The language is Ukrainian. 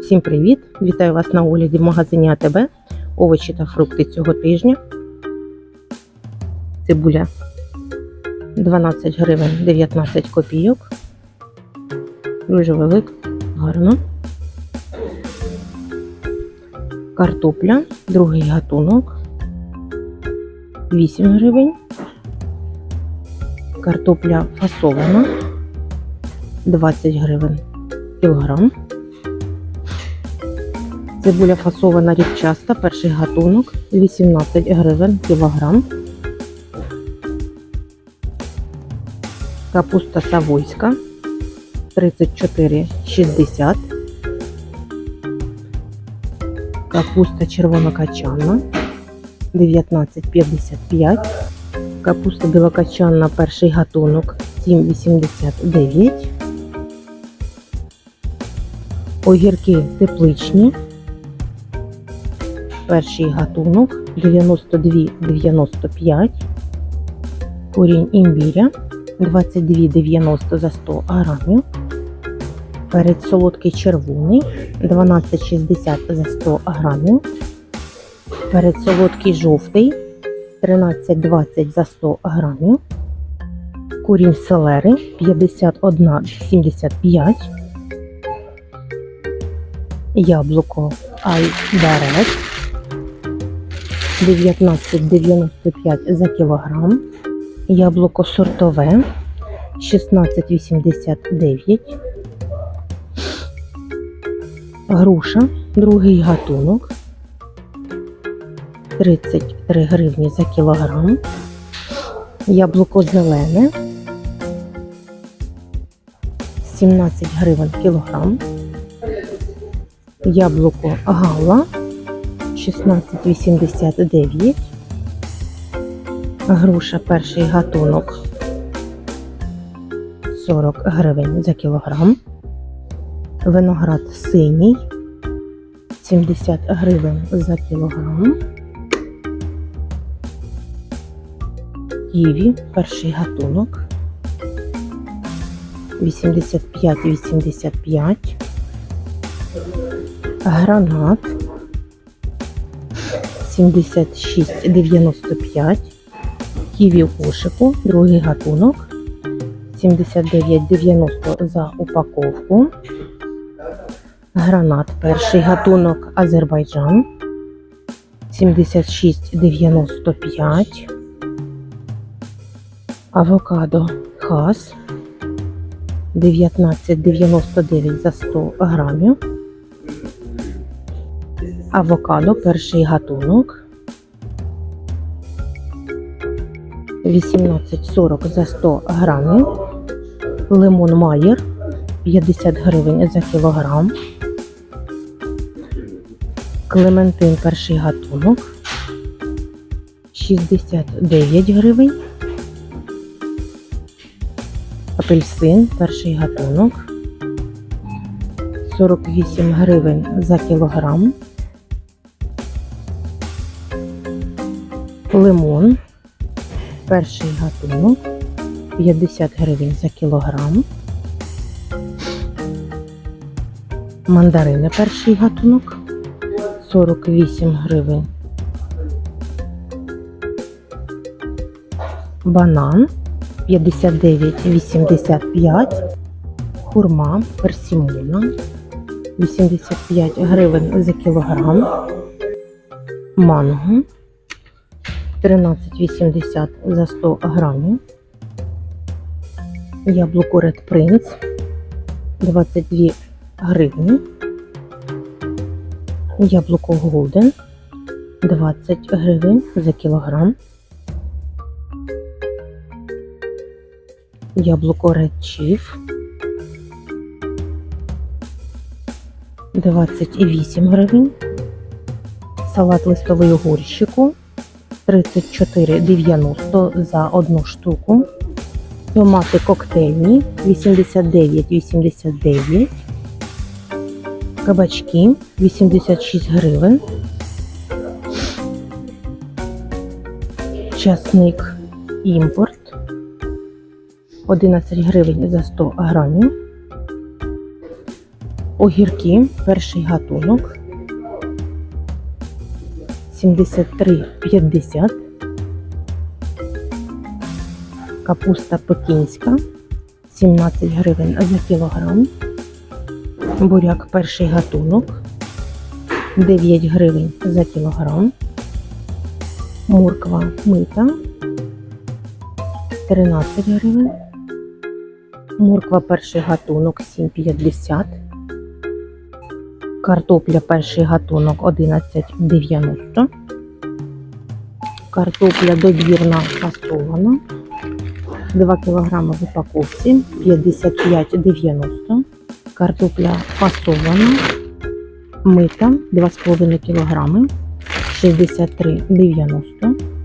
Всім привіт! Вітаю вас на огляді в магазині АТБ. Овочі та фрукти цього тижня. Цибуля 12 гривень 19 копійок. Дуже велика, гарно. Картопля, другий гатунок 8 гривень. Картопля фасована 20 гривень кілограм. Цибуля фасована рівчаста, перший гатунок 18 гривень кілограм. Капуста савойська 34,60. Капуста червонокачанна 19,55. Капуста білокачанна перший гатунок 7,89. Огірки тепличні. Перший гатунок 92,95. Корінь імбіря 22,90 за 100 грамів. Перець солодкий червоний 12,60 за 100 грамів. Перець солодкий жовтий 13,20 за 100 грамів. Корінь селери 51,75. Яблуко Айдарет 19,95 за кілограм. Яблуко сортове 16,89. Груша, другий гатунок 33 гривні за кілограм. Яблуко зелене 17 гривень кілограм. Яблуко гала 16,89. Груша перший гатунок 40 гривень за кілограм. Виноград синій 70 гривень за кілограм. Ківі перший гатунок 85,85. Гранат 76,95. Ківі в кошику, другий гатунок 79,90 за упаковку. Гранат перший гатунок Азербайджан 76,95. Авокадо хас 19,99 за 100 грамів. Авокадо перший гатунок 18,40 за 100 грамів. Лимон Майер 50 гривень за кілограм. Клементин перший гатунок 69 гривень. Апельсин перший гатунок 48 гривень за кілограм. Лимон перший гатунок 50 гривень за кілограм. Мандарини перший гатунок 48 гривень. Банан 59,85. Хурма персимона 85 гривень за кілограм. Манго 13,80 за 100 грамів. Яблуко Red Prince 22 гривні. Яблуко Голден 20 гривень за кілограм. Яблуко Red Chief 28 гривень. Салат листовий горщику 34,90 за одну штуку. Томати коктейльні 89,89. Кабачки 86 гривень. Часник імпорт 11 гривень за 100 грамів. Огірки, перший гатунок 73,50. Капуста пекінська 17 гривень за кілограм. Буряк перший гатунок 9 гривень за кілограм. Морква мита 13 гривень. Морква перший гатунок 7,50. Картопля перший гатунок 11,90. Картопля добірна фасована. 2 кг в упаковці 55,90. Картопля фасована. Мита 2,5 кг 63,90.